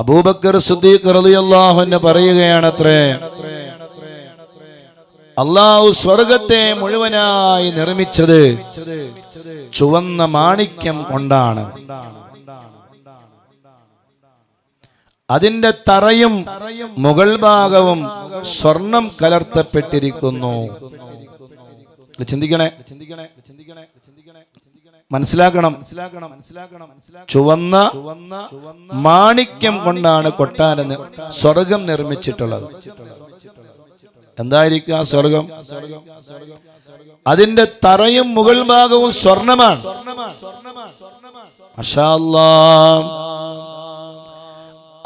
അബൂബക്കർ സുദ്ദീഖ് അൻഹു പറയുകയാണത്രേ അള്ളാഹു സ്വർഗത്തെ മുഴുവനായി നിർമ്മിച്ചത് ചുവന്ന മാണിക്യം കൊണ്ടാണ്. അതിന്റെ തറയും മുകൾ ഭാഗവും സ്വർണം കലർത്തപ്പെട്ടിരിക്കുന്നു. ഇത് ചിന്തിക്കണേ. മനസ്സിലാക്കണം. മനസ്സിലാക്കണം. ചുവന്ന മാണിക്യം കൊണ്ടാണ് കൊട്ടാരം സ്വർഗം നിർമ്മിച്ചിട്ടുള്ളത്. എന്തായിരിക്കും ആ സ്വർഗം? അതിന്റെ തറയും മുകൾ ഭാഗവും സ്വർണമാണ്.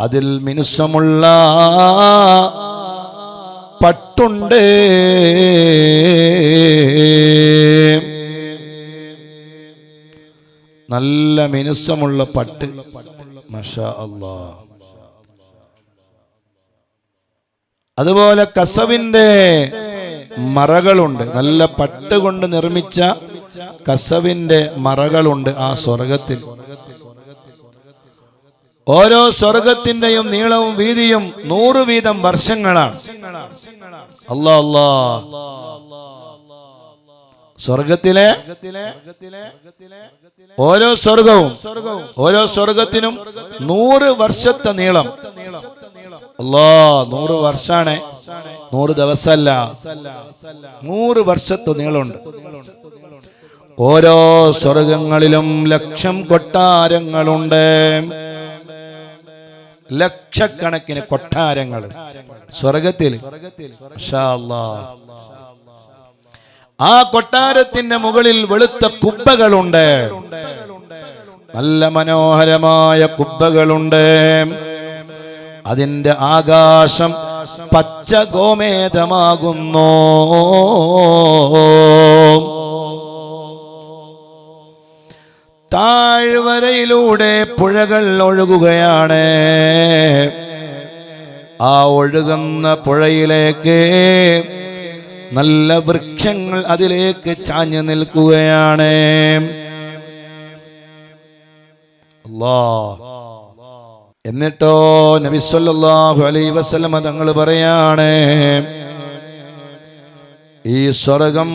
അതിൽ മിനുസമുള്ള പട്ടുണ്ട്. നല്ല മിനുസമുള്ള പട്ട്. അള്ളാ. അതുപോലെ കസവിന്റെ മറകളുണ്ട്. നല്ല പട്ട് കൊണ്ട് നിർമ്മിച്ച കസവിന്റെ മറകളുണ്ട് ആ സ്വർഗത്തിൽ. ഓരോ സ്വർഗത്തിന്റെയും നീളവും വീതിയും നൂറ് വീതം വർഷങ്ങളാണ്. അല്ലാ അല്ലാ സ്വർഗത്തിലെ ഓരോ സ്വർഗവും ഓരോ സ്വർഗത്തിനും നൂറ് വർഷത്തെ നീളം. അല്ലോ നൂറ് വർഷാണ്. നൂറ് ദിവസമല്ല നൂറ് വർഷത്തെ നീളമുണ്ട്. ഓരോ സ്വർഗങ്ങളിലും ലക്ഷം കൊട്ടാരങ്ങളുണ്ട്. ലക്ഷക്കണക്കിന് കൊട്ടാരങ്ങൾ. സ്വർഗത്തിൽ. ആ കൊട്ടാരത്തിന്റെ മുകളിൽ വെളുത്ത കുബ്ബകളുണ്ട്. നല്ല മനോഹരമായ കുബ്ബകളുണ്ട്. അതിന്റെ ആകാശം പച്ച ഗോമേതമാകുന്നു താഴ്വരയിലൂടെ പുഴകൾ ഒഴുകുകയാണ്. ആ ഒഴുകുന്ന പുഴയിലേക്ക് നല്ല വൃക്ഷങ്ങൾ അതിലേക്ക് ചാഞ്ഞു നിൽക്കുകയാണ്. എന്നിട്ടോ നബിസ്വല്ലാഹു അലൈ അലൈഹി വസല്ലമ തങ്ങൾ പറയാണ് ഈ സ്വർഗം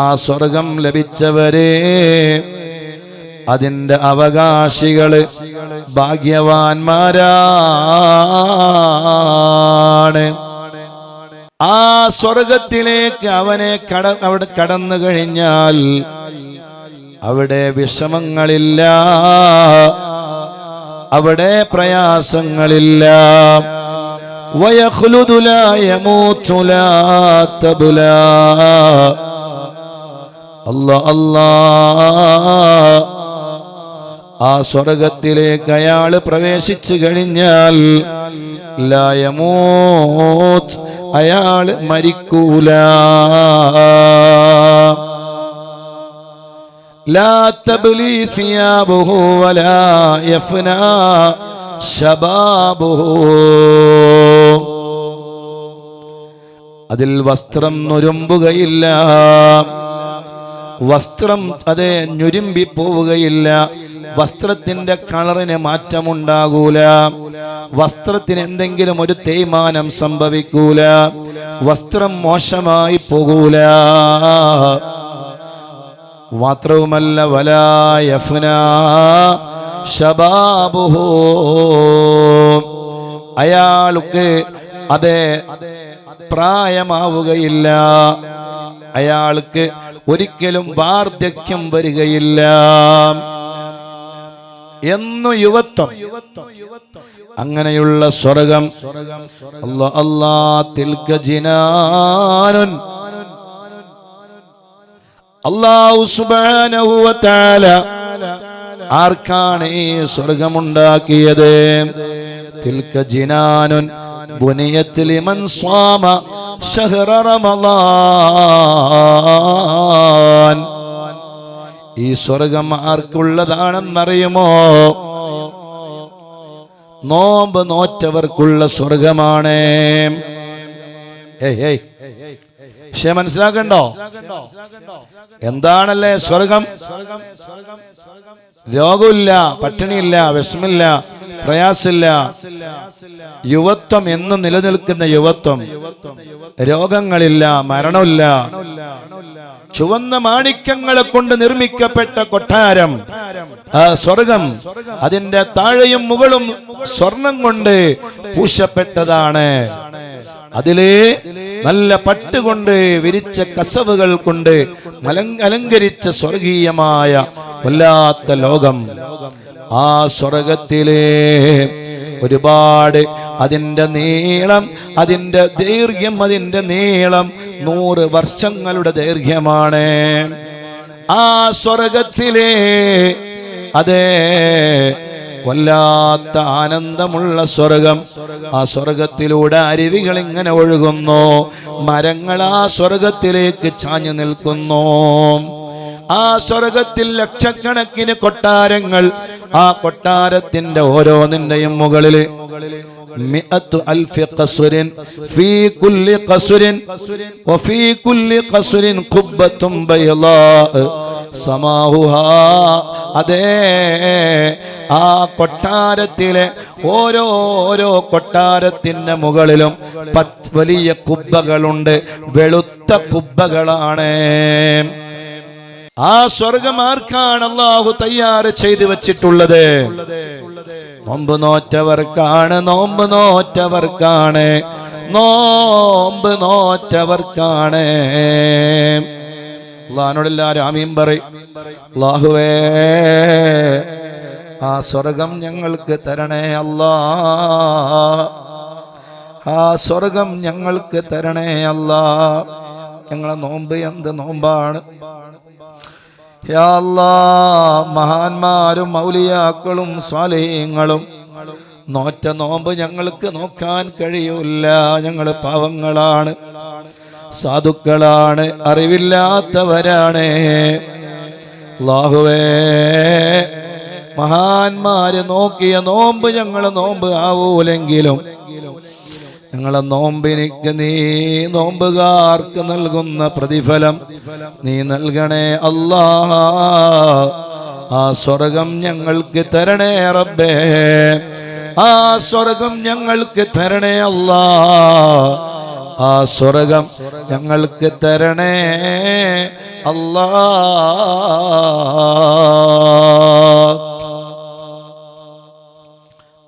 ആ സ്വർഗം ലഭിച്ചവരെ അതിന്റെ അവകാശികൾ ഭാഗ്യവാന്മാരാണ്. ആ സ്വർഗത്തിലേക്ക് അവനെ കട അവിടെ കടന്നു കഴിഞ്ഞാൽ അവിടെ വിഷമങ്ങളില്ല അവിടെ പ്രയാസങ്ങളില്ല. ആ സ്വർഗത്തിലേക്ക് അയാൾ പ്രവേശിച്ചു കഴിഞ്ഞാൽ ലായമോ അയാൾ മരിക്കൂല لا تبلي ثيابه ولا يفنى شبابه അതിൽ വസ്ത്രം നുരുമ്പുകയില്ല വസ്ത്രം അതെ ഞുരുമ്പി പോവുകയില്ല വസ്ത്രത്തിന്റെ കളറിന് മാറ്റമുണ്ടാകൂല വസ്ത്രത്തിന് എന്തെങ്കിലും ഒരു തേയ്മാനം സംഭവിക്കൂല. വസ്ത്രം മോശമായി പോകൂല. മാത്രവുമല്ല വലായഫ്ന ശബാബുഹോ. അയാൾക്ക് അതെ പ്രായമാവുകയില്ല. അയാൾക്ക് ഒരിക്കലും വാർദ്ധക്യം വരികയില്ല. എന്നു യുവത്വം. അങ്ങനെയുള്ള സ്വർഗം അല്ലാ അല്ലാ തിൽക ജിനാനുൻ അള്ളാഹു തആല ആർക്കാണ് ഈ സ്വർഗമുണ്ടാക്കിയത്? തിൽക ജിനാനുൻ ബുനിയത് ലിമൻ സ്വാമ ഷഹ്റ റമളാൻ ഈ സ്വർഗം ആർക്കുള്ളതാണെന്നറിയുമോ? നോമ്പ് നോറ്റവർക്കുള്ള സ്വർഗമാണ്. പക്ഷെ മനസ്സിലാക്കണ്ടോ? എന്താണല്ലേ സ്വർഗം? രോഗമില്ല പട്ടിണിയില്ല വിഷമില്ല പ്രയാസില്ല യുവത്വം എന്നും നിലനിൽക്കുന്ന യുവത്വം. രോഗങ്ങളില്ല മരണമില്ല. ചുവന്ന മാണിക്യങ്ങളെ കൊണ്ട് നിർമ്മിക്കപ്പെട്ട കൊട്ടാരം. ആ സ്വർഗം. അതിന്റെ താഴെയും മുകളും സ്വർണം കൊണ്ട് പൂശപ്പെട്ടതാണ്. അതിൽ നല്ല പട്ടുകൊണ്ട് വിരിച്ച കസവുകൾ കൊണ്ട് അലങ്കരിച്ച സ്വർഗീയമായ വല്ലാത്ത ലോകം. ആ സ്വർഗത്തിലെ ഒരുപാട് അതിന്റെ നീളം അതിന്റെ ദൈർഘ്യം അതിന്റെ നീളം നൂറ് വർഷങ്ങളുടെ ദൈർഘ്യമാണ്. ആ സ്വർഗത്തിലെ അതേ വല്ലാത്ത ആനന്ദമുള്ള സ്വർഗം ആ സ്വർഗത്തിലൂടെ അരുവികൾ ഇങ്ങനെ ഒഴുകുന്നു. മരങ്ങൾ ആ സ്വർഗത്തിലേക്ക് ചാഞ്ഞു നിൽക്കുന്നു. ആ സ്വർഗത്തിൽ ലക്ഷക്കണക്കിന് കൊട്ടാരങ്ങൾ ആ കൊട്ടാരത്തിന്റെ ഓരോന്നിന്റെയും മുകളിൽ സമാഹുഹാ. അതേ ആ കൊട്ടാരത്തിലെ ഓരോരോ ഓരോ കൊട്ടാരത്തിന്റെ മുകളിലും വലിയ കുബ്ബകളുണ്ട്. വെളുത്ത കുബ്ബകളാണ്. ആ സ്വർഗം ആർക്കാണ് അള്ളാഹു തയ്യാറ് ചെയ്തു വെച്ചിട്ടുള്ളത്? നോമ്പ് നോറ്റവർക്കാണ് നോമ്പ് നോറ്റവർക്കാണ് നോമ്പ് നോറ്റവർക്കാണ്. അള്ളഹാനോടെല്ലാരും ആമീൻ പറയും. അള്ളാഹുവേ ആ സ്വർഗം ഞങ്ങൾക്ക് തരണേ അല്ലാ. ആ സ്വർഗം ഞങ്ങൾക്ക് തരണേ അല്ലാ. ഞങ്ങളെ നോമ്പ് എന്ത് നോമ്പാണ്? മഹാന്മാരും മൗലിയാക്കളും സ്വാലയങ്ങളും നോറ്റ നോമ്പ് ഞങ്ങൾക്ക് നോക്കാൻ കഴിയൂല ഞങ്ങൾ പാവങ്ങളാണ് സാധുക്കളാണ് അറിവില്ലാത്തവരാണ്. ലാഹുവേ മഹാന്മാര് നോക്കിയ നോമ്പ് ഞങ്ങൾ നോമ്പ് ആവൂലെങ്കിലും ഞങ്ങളെ നോമ്പിനിക്ക് നീ നോമ്പുകാർക്ക് നൽകുന്ന പ്രതിഫലം നീ നൽകണേ അല്ലാ. ആ സ്വർഗം ഞങ്ങൾക്ക് തരണേ റബ്ബേ. ആ സ്വർഗം ഞങ്ങൾക്ക് തരണേ അല്ലാ. ആ സ്വർഗം ഞങ്ങൾക്ക് തരണേ അല്ലാ.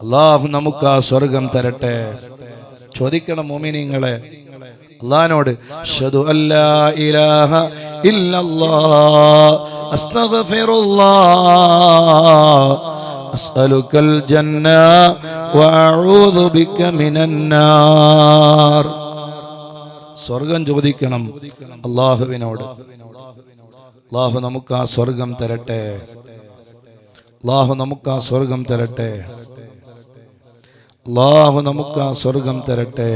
അള്ളാഹു നമുക്ക് ആ സ്വർഗം തരട്ടെ. ചോദിക്കണം മോമിനിങ്ങളെ. അള്ളഹാനോട് അഷ്ഹദു അല്ലാ ഇല്ലല്ലാഹ് അസ്തഗ്ഫിറുല്ലാഹ് അസ്അലുക്കൽ ജന്ന വഅഊദു ബിക മിനന്നാർ സ്വർഗം ചോദിക്കണം അള്ളാഹുവിനോട്. അള്ളാഹു നമുക്ക് ആ സ്വർഗം തരട്ടെ. അള്ളാഹു നമുക്ക് ആ സ്വർഗം തരട്ടെ. അള്ളാഹു നമുക്ക് ആ സ്വർഗം തരട്ടെ.